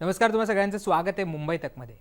नमस्कार तुम्हा सगळ्यांचं स्वागत आहे मुंबई तकमध्ये.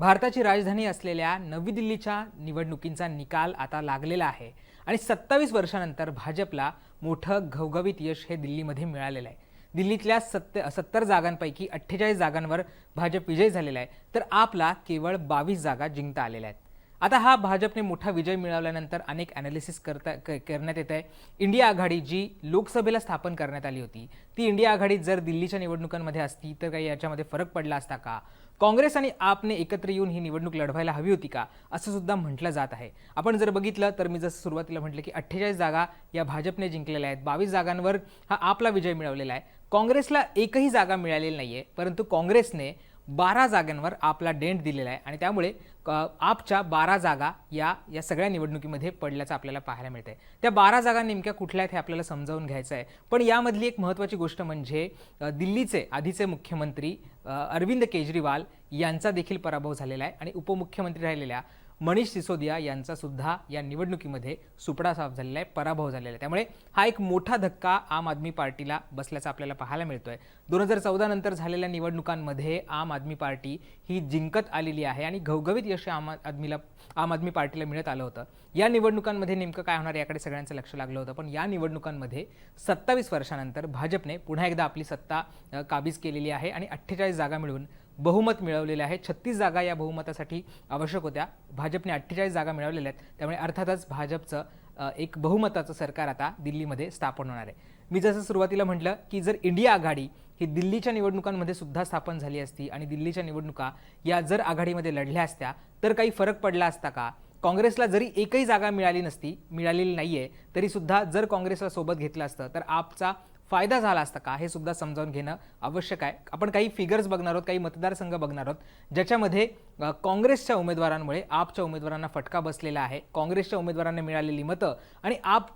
भारताची राजधानी असलेल्या नवी दिल्लीच्या निवडणुकींचा निकाल आता लागलेला आहे आणि सत्तावीस वर्षानंतर भाजपला मोठं घवघवीत यश हे दिल्लीमध्ये मिळालेलं आहे. दिल्लीतल्या सत्य सत्तर जागांपैकी अठ्ठेचाळीस जागांवर भाजप विजयी झालेला आहे. तर आपला केवळ बावीस जागा जिंकता आलेल्या आहेत. आता हा भाजपने मोठा विजय मिळवल्यानंतर अनेक अनालिसिस करता क- करण्यात येत आहे. इंडिया आघाडी जी लोकसभेला स्थापन करण्यात आली होती ती इंडिया आघाडी जर दिल्लीच्या निवडणुकांमध्ये असती तर काही याच्यामध्ये फरक पडला असता का? काँग्रेस आणि आपने एकत्र येऊन ही निवडणूक लढवायला हवी होती का? असं सुद्धा म्हटलं जात आहे. आपण जर बघितलं तर मी जसं सुरुवातीला म्हटलं की अठ्ठेचाळीस जागा या भाजपने जिंकलेल्या आहेत. बावीस जागांवर हा आपला विजय मिळवलेला आहे. काँग्रेसला एकही जागा मिळालेली नाही आहे परंतु काँग्रेसने बारा जागांवर आपला डेंट दिलेला आहे. आणि त्यामुळे आपच्या बारा जागा या या सगळ्या निवडणुकीमध्ये पडल्याचं आपल्याला पाहायला मिळतंय. त्या बारा जागा नेमक्या कुठल्या आहेत हे आपल्याला समजावून घ्यायचं आहे. पण यामधली एक महत्त्वाची गोष्ट म्हणजे दिल्लीचे आधीचे मुख्यमंत्री अरविंद केजरीवाल यांचा देखील पराभव झालेला आहे आणि उपमुख्यमंत्री राहिलेल्या मनीष सिसोदिया यांचा सुद्धा या निवडणुकीमध्ये सुपडा साफ झालेला आहे पराभव झालेला आहे. त्यामुळे हा एक मोठा धक्का आम आदमी पार्टीला बसल्याचा आपल्याला पाहायला मिळतोय. दोन हजार चौदा नंतर झालेल्या निवडणुकांमध्ये आम आदमी पार्टी ही जिंकत आलेली आहे आणि घवघवीत यश आम आदमीला आम आदमी पार्टीला मिळत आलं होतं. या निवडणुकांमध्ये नेमकं काय होणार याकडे सगळ्यांचं लक्ष लागलं होतं. पण या निवडणुकांमध्ये सत्तावीस वर्षानंतर भाजपने पुन्हा एकदा आपली सत्ता काबीज केलेली आहे आणि अठ्ठेचाळीस जागा मिळवून बहुमत मिळवलेले आहे छत्तीस जागा या बहुमतासाठी आवश्यक होत्या. भाजपने अठ्ठेचाळीस जागा मिळवलेल्या आहेत. त्यामुळे अर्थातच भाजपचं एक बहुमताचं सरकार आता दिल्लीमध्ये स्थापन होणार आहे. मी जसं सुरुवातीला म्हटलं की जर इंडिया आघाडी ही दिल्लीच्या निवडणुकांमध्ये सुद्धा स्थापन झाली असती आणि दिल्लीच्या निवडणुका या जर आघाडीमध्ये लढल्या असत्या तर काही फरक पडला असता का? काँग्रेसला जरी एकही जागा मिळाली नसती मिळालेली नाही आहे तरीसुद्धा जर काँग्रेसला सोबत घेतलं असतं तर आपचा फायदा झाला असता का? हे सुद्धा समजावून घेणं आवश्यक आहे. आपण काही फिगर्स बघणार आहोत काही मतदारसंघ बघणार आहोत ज्याच्यामध्ये काँग्रेसच्या उमेदवारांमुळे आपच्या उमेदवारांना फटका बसलेला आहे. काँग्रेसच्या उमेदवारांना मिळालेली मतं आणि आप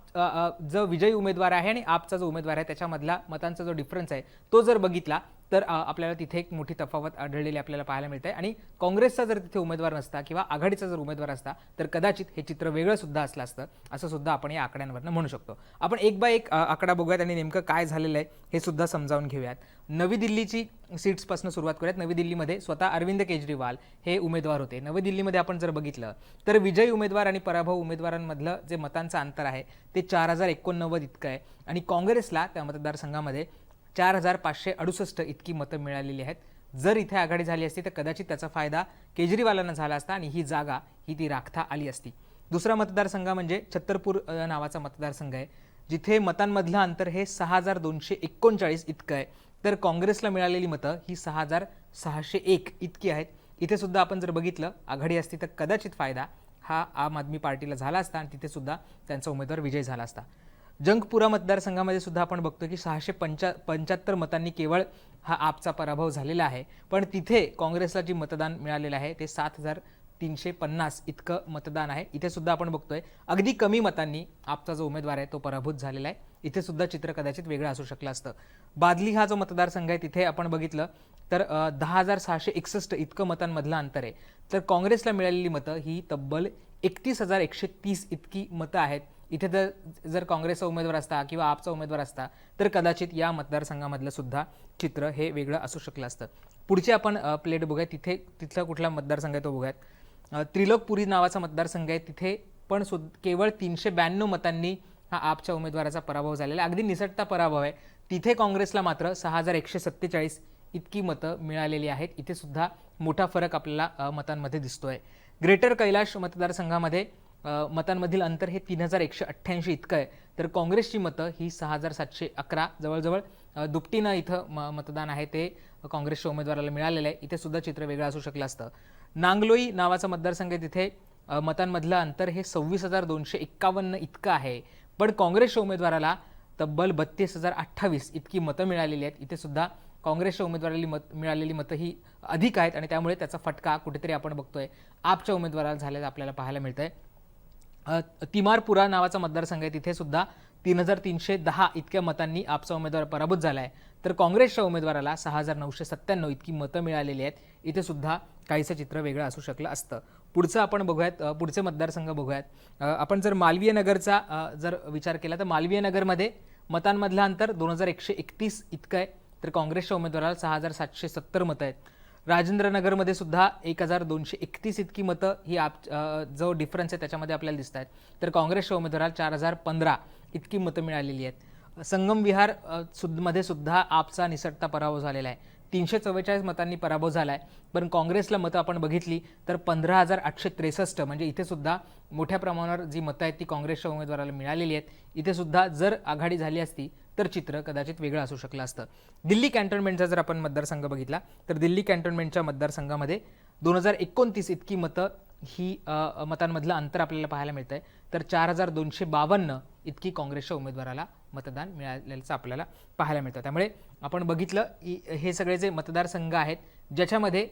जो विजयी उमेदवार आहे आणि आपचा जो उमेदवार आहे त्याच्यामधला मतांचा जो डिफरन्स आहे तो जर बघितला तर आपल्याला तिथे एक मोठी तफावत आढळलेली आपल्याला पाहायला मिळते. आणि काँग्रेसचा जर तिथे उमेदवार नसता किंवा आघाडीचा जर उमेदवार असता तर कदाचित हे चित्र वेगळं सुद्धा असलं असतं असं सुद्धा आपण या आकड्यांवरनं म्हणू शकतो. आपण एक बाय एक आकडा बघूयात आणि नेमकं काय झालेलं आहे हे सुद्धा समजावून घेऊयात. नवी दिल्लीची सीट्सपासून सुरुवात करूयात. नवी दिल्लीमध्ये स्वतः अरविंद केजरीवाल हे उमेदवार होते. नवी दिल्लीमध्ये आपण जर बघितलं तर विजयी उमेदवार आणि पराभव उमेदवारांमधलं जे मतांचं अंतर आहे ते चार हजार एकोणनव्वद इतकं आहे. आणि काँग्रेसला त्या मतदारसंघामध्ये चार हजार पाचशे अडुसष्ट इतकी मतं मिळालेली आहेत. जर इथे आघाडी झाली असती तर कदाचित त्याचा फायदा केजरीवालांना झाला असता आणि ही जागा ही ती राखता आली असती. दुसरा मतदारसंघ म्हणजे छत्तरपूर नावाचा मतदारसंघ आहे जिथे मतांमधलं अंतर हे सहा हजार दोनशे एकोणचाळीस इतकं आहे. तर काँग्रेसला मिळालेली मतं ही सहा हजार सहाशे एक इतकी आहेत. इथे सुद्धा आपण जर बघितलं आघाडी असती तर कदाचित फायदा हा आम आदमी पार्टीला झाला असता आणि तिथे सुद्धा त्यांचा उमेदवार विजय झाला असता. जंगपुरा मतदारसंघामध्ये सुद्धा आपण बघतो की सहाशे पंचा पंच्याहत्तर मतांनी केवळ हा आपचा पराभव झालेला आहे. पण तिथे काँग्रेसला जी मतदान मिळालेलं आहे ते सात हजार तीनशे पन्नास इतकं मतदान आहे. इथे सुद्धा आपण बघतोय अगदी कमी मतांनी आपचा जो उमेदवार आहे तो पराभूत झालेला आहे. इथे सुद्धा चित्र कदाचित वेगळं असू शकलं असतं. बादली हा जो मतदारसंघ आहे तिथे आपण बघितलं तर दहा हजार सहाशे एकसष्ट इतकं मतांमधलं अंतर आहे. तर काँग्रेसला मिळालेली मतं ही तब्बल एकतीस हजार एकशे तीस इतकी मतं आहेत. इथे जर जर काँग्रेसचा उमेदवार असता किंवा आपचा उमेदवार असता तर कदाचित या मतदारसंघामधलं सुद्धा चित्र हे वेगळं असू शकलं असतं. पुढचे आपण प्लेट बघूया. तिथे तिथला कुठला मतदारसंघ आहे तो बघूयात. त्रिलोकपुरी नावाचा मतदारसंघ आहे. तिथे पण सु केवळ तीनशे ब्याण्णव मतांनी हा आपच्या उमेदवाराचा पराभव झालेला आहे. अगदी निसटता पराभव आहे. तिथे काँग्रेसला मात्र सहा हजार एकशे सत्तेचाळीस इतकी मतं मिळालेली आहेत. इथे सुद्धा मोठा फरक आपल्याला मतांमध्ये दिसतो आहे ग्रेटर कैलाश मतदारसंघामध्ये मतांमधील अंतर हे तीन हजार एकशे अठ्ठ्याऐंशी इतकं आहे. तर काँग्रेसची मतं ही सहा हजार सातशे अकरा जवळजवळ दुपटीनं इथं म मतदान आहे ते काँग्रेसच्या उमेदवाराला मिळालेलं आहे. इथे सुद्धा चित्र वेगळं असू शकलं असतं. नांगलोई नावाचा मतदारसंघ आहे तिथे. मतांमधलं अंतर हे सव्वीस हजार दोनशे एक्कावन्न इतकं आहे. पण काँग्रेसच्या उमेदवाराला तब्बल बत्तीस हजार अठ्ठावीस इतकी मतं मिळालेली आहेत. इथे सुद्धा काँग्रेसच्या उमेदवाराला मत मिळालेली मतं ही अधिक आहेत आणि त्यामुळे त्याचा फटका कुठेतरी आपण बघतोय. आपच्या उमेदवाराला झाल्याचं आपल्याला पाहायला मिळतंय. तिमारपुरा नावाचा मतदारसंघ आहे. तिथे सुद्धा तीन हजार तीनशे दहा इतक्या मतांनी आपचा उमेदवार पराभूत झाला आहे तर काँग्रेसच्या उमेदवाराला सहा हजार नऊशे सत्त्याण्णव इतकी मतं मिळालेली आहेत. इथे सुद्धा काहीसं चित्र वेगळं असू शकलं असतं. पुढचं आपण बघूयात पुढचे मतदारसंघ बघूयात. आपण जर मालवीय नगरचा जर विचार केला तर मालवीय नगरमध्ये मतांमधलं अंतर दोन हजार एकशे एकतीस इतकं आहे. तर काँग्रेसच्या उमेदवाराला सहा हजार सातशे सत्तर मतं आहेत. राजेंद्रनगरमध्ये सुद्धा एक हजार दोनशे एकतीस इतकी मतं ही आप जो डिफरन्स आहे त्याच्यामध्ये आपल्याला दिसत आहेत. तर काँग्रेसच्या उमेदवाराला चार हजार पंधरा इतकी मतं मिळालेली आहेत. संगम विहार अ, मध्ये सुद्धा आपचा निसटता पराभव झालेला आहे. तीनशे चव्वेचाळीस मतांनी पराभव झाला आहे पण काँग्रेसला मतं आपण बघितली तर पंधरा हजार आठशे त्रेसष्ट म्हणजे इथे सुद्धा मोठ्या प्रमाणावर जी मतं आहेत ती काँग्रेसच्या उमेदवाराला मिळालेली आहेत. इथे सुद्धा जर आघाडी झाली असती तर चित्र कदाचित वेगळं असू शकलं असतं. दिल्ली कॅन्टोन्मेंटचा जर आपण मतदारसंघ बघितला तर दिल्ली कॅन्टोन्मेंटच्या मतदारसंघामध्ये दोन हजार एकोणतीस इतकी मतं ही मतांमधलं अंतर आपल्याला पाहायला मिळतं आहे तर चार हजार दोनशे बावन्न इतकी काँग्रेसच्या उमेदवाराला मतदान मिळालेलं आपल्याला पाहायला मिळतं. त्यामुळे आपण बघितलं की हे सगळे जे मतदारसंघ आहेत ज्याच्यामध्ये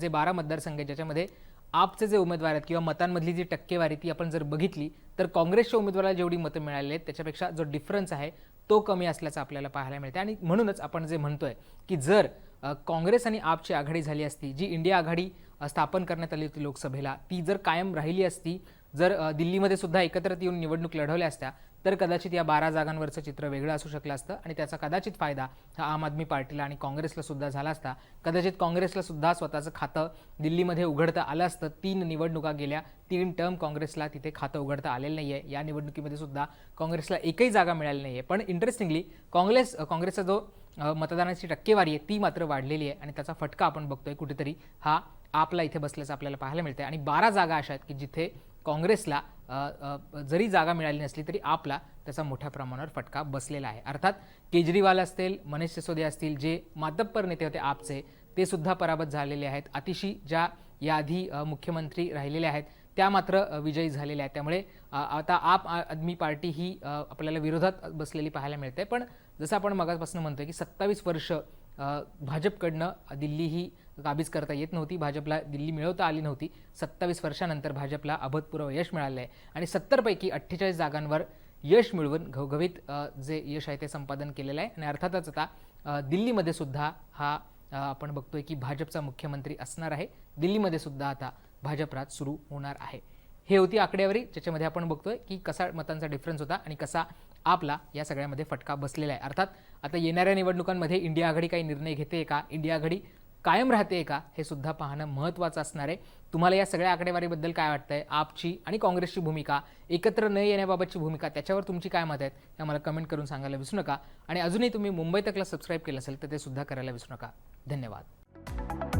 जे बारा मतदारसंघ आहेत ज्याच्यामध्ये आपचे जे उमेदवार आहेत किंवा मतांमधली जी टक्केवारी ती आपण जर बघितली तर काँग्रेसच्या उमेदवाराला जेवढी मतं मिळाली आहेत त्याच्यापेक्षा जो डिफरन्स आहे तो कमी असल्याचं आपल्याला पाहायला मिळते आणि म्हणूनच आपण जे म्हणतोय की जर काँग्रेस आणि आपची आघाडी झाली असती जी इंडिया आघाडी स्थापन करण्यात आली होती लोकसभेला ती जर कायम राहिली असती जर दिल्लीमध्ये सुद्धा एकत्र येऊन निवडणूक लढवल्या असत्या तर कदाचित या बारा जागांवरचं चित्र वेगळं असू शकलं असतं आणि त्याचा कदाचित फायदा हा आम आदमी पार्टीला आणि काँग्रेसला सुद्धा झाला असता. कदाचित काँग्रेसला सुद्धा स्वतःचं खातं दिल्लीमध्ये उघडता आलं असतं. तीन निवडणुका गेल्या तीन टर्म काँग्रेसला तिथे खातं उघडता आलेलं नाही आहे या निवडणुकीमध्ये सुद्धा काँग्रेसला एकही जागा मिळाली नाही आहे पण इंटरेस्टिंगली काँग्रेस काँग्रेसचा जो मतदानाची टक्केवारी आहे ती मात्र वाढलेली आहे आणि त्याचा फटका आपण बघतोय कुठेतरी. हा आपला इथे बसल्याचं आपल्याला पाहायला मिळतं आणि बारा जागा अशा आहेत की जिथे काँग्रेसला जरी जागा मिळाली नसली तरी आपला त्याचा मोठ्या प्रमाणावर फटका बसलेला आहे. अर्थात केजरीवाल असतील मनीष सिसोदिया असतील जे मातब्बर नेते होते आपचे ते सुद्धा पराभूत झालेले आहेत. अतिशी ज्या याआधी मुख्यमंत्री राहिलेले आहेत त्या मात्र विजयी झालेल्या आहेत. त्यामुळे आता आप आदमी पार्टी ही आपल्याला विरोधात बसलेली पाहायला मिळते. पण जसं आपण मगापासून म्हणतोय की सत्तावीस वर्ष भाजपकडनं दिल्ली ही काबीज करता येत नव्हती. भाजपला दिल्ली मिळवता आली नव्हती. सत्तावीस वर्षानंतर भाजपला अभूतपूर्व यश मिळालं आहे आणि सत्तरपैकी अठ्ठेचाळीस जागांवर यश मिळवून घवघवीत जे यश आहे ते संपादन केलेलं आहे. आणि अर्थातच आता दिल्लीमध्ये सुद्धा हा आपण बघतोय की भाजपचा मुख्यमंत्री असणार आहे. दिल्लीमध्ये सुद्धा आता भाजप राज सुरू होणार आहे. हे होती आकडेवारी. ज्याच्यामध्ये आपण बघतोय की कसा मतांचा डिफरन्स होता आणि कसा आपला या सगळ्यामध्ये फटका बसलेला आहे. अर्थात आता येणाऱ्या निवडणुकांमध्ये इंडिया आघाडी काही निर्णय घेते का? इंडिया आघाडी कायम राहते का? हे सुद्धा पाहणं महत्त्वाचं असणार आहे. तुम्हाला या सगळ्या आकडेवारीबद्दल काय वाटतंय? आपची आणि काँग्रेसची भूमिका एकत्र न येण्याबाबतची भूमिका त्याच्यावर तुमची काय मत आहेत? हे आम्हाला कमेंट करून सांगायला विसरू नका. आणि अजूनही तुम्ही मुंबई तकला सबस्क्राईब केलं असेल तर ते सुद्धा करायला विसरू नका. धन्यवाद.